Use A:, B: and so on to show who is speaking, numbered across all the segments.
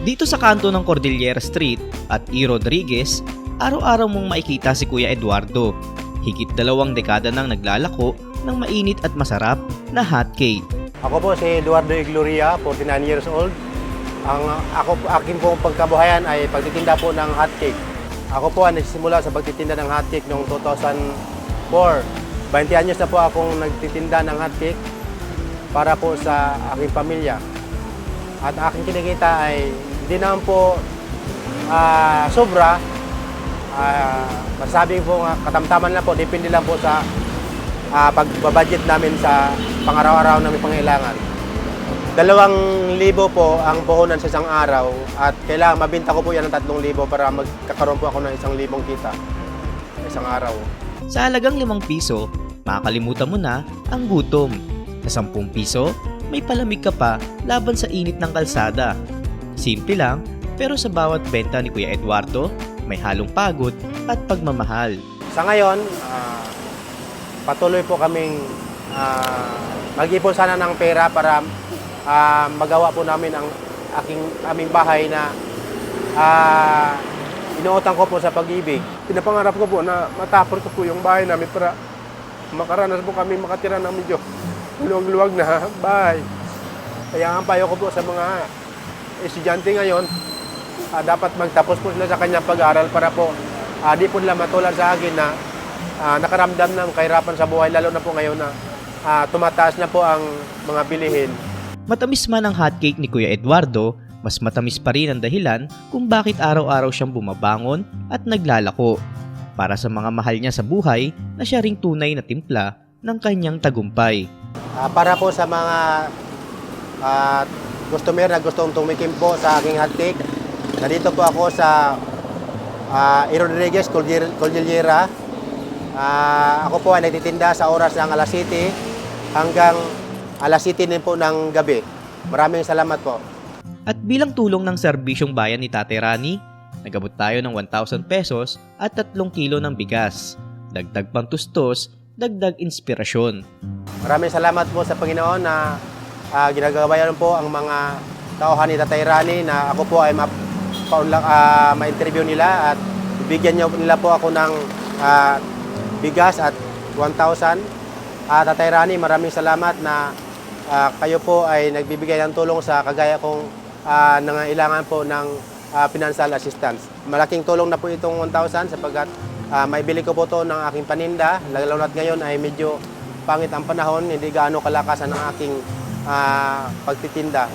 A: Dito sa kanto ng Cordillera Street at E. Rodriguez, araw-araw mong makikita si Kuya Eduardo. Higit dalawang dekada nang naglalako ng mainit at masarap na hot cake.
B: Ako po si Eduardo Igloria, 49 years old. Ang ako akin pong pagkabuhayan ay pagtitinda po ng hotcake. Ako po ay nagsisimula sa pagtitinda ng hotcake noong 2004. 20 anyos na po akong nagtitinda ng hotcake para po sa aking pamilya. At aking kinikita ay hindi naman po ah, sobra. Uh, masabi po nga katamtaman lang po, depende lang po sa ah, pagbabudget namin sa pangaraw-araw namin pangailangan. Dalawang libo po ang puhunan sa isang araw at kailangan mabinta ko po yan ng tatlong libo para magkakaroon po ako ng isang libong kita sa isang araw.
A: Sa halagang 5 piso, makakalimutan mo na ang gutom. Sa 10 piso, may palamig ka pa laban sa init ng kalsada. Simple lang, pero sa bawat benta ni Kuya Eduardo, may halong pagod at pagmamahal.
B: Sa ngayon, ah, patuloy po kaming ah, mag-ipon sana ng pera para ah, magawa po namin ang aking aming bahay na ah, inuutang ko po sa pag-ibig.
C: Pinapangarap ko po na matapos ko po yung bahay namin para makaranas po kami makatira ng medyo luwag-luwag na bahay. Kaya ang payo ko po sa mga estudyante ngayon, ah, dapat magtapos po sila sa kanyang pag-aaral para po ah, di po nila matulad sa akin na ah, nakaramdam ng kahirapan sa buhay, lalo na po ngayon na ah, tumataas na po ang mga bilihin.
A: Matamis man ang hotcake ni Kuya Eduardo, mas matamis pa rin ang dahilan kung bakit araw-araw siyang bumabangon at naglalako. Para sa mga mahal niya sa buhay na siya ring tunay na timpla ng kanyang tagumpay.
B: Ah, para po sa mga ah, customer na gustong tumikim po sa aking hotcake, nandito po ako sa uh, E. Rodriguez, Cordil- Cordillera. Ah, ako po ay nagtitinda sa oras ng alas 7 hanggang alas 7 din po ng gabi. Maraming salamat po.
A: At bilang tulong ng serbisyong bayan ni Tate Rani, nagabot tayo ng 1,000 pesos at 3 kilo ng bigas. Dagdag pang tustos, dagdag inspirasyon.
B: Maraming salamat po sa Panginoon na uh, ginagabayan po ang mga tauhan ni Tatay Rani na ako po ay ma, paunlang, ah, ma-interview nila at bigyan niyo nila po ako ng ah, bigas at 1,000. Ah, Tatay Rani, maraming salamat na ah, kayo po ay nagbibigay ng tulong sa kagaya kong uh, nangailangan po ng ah, financial assistance. Malaking tulong na po itong 1,000 sapagkat ah, maibili ko po to ng aking paninda. Lalo na't ngayon ay medyo pangit ang panahon, hindi gaano kalakasan ang aking ah, pagtitinda.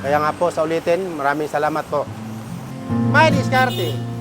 B: Kaya nga po, sa ulitin, maraming salamat po. May diskarte!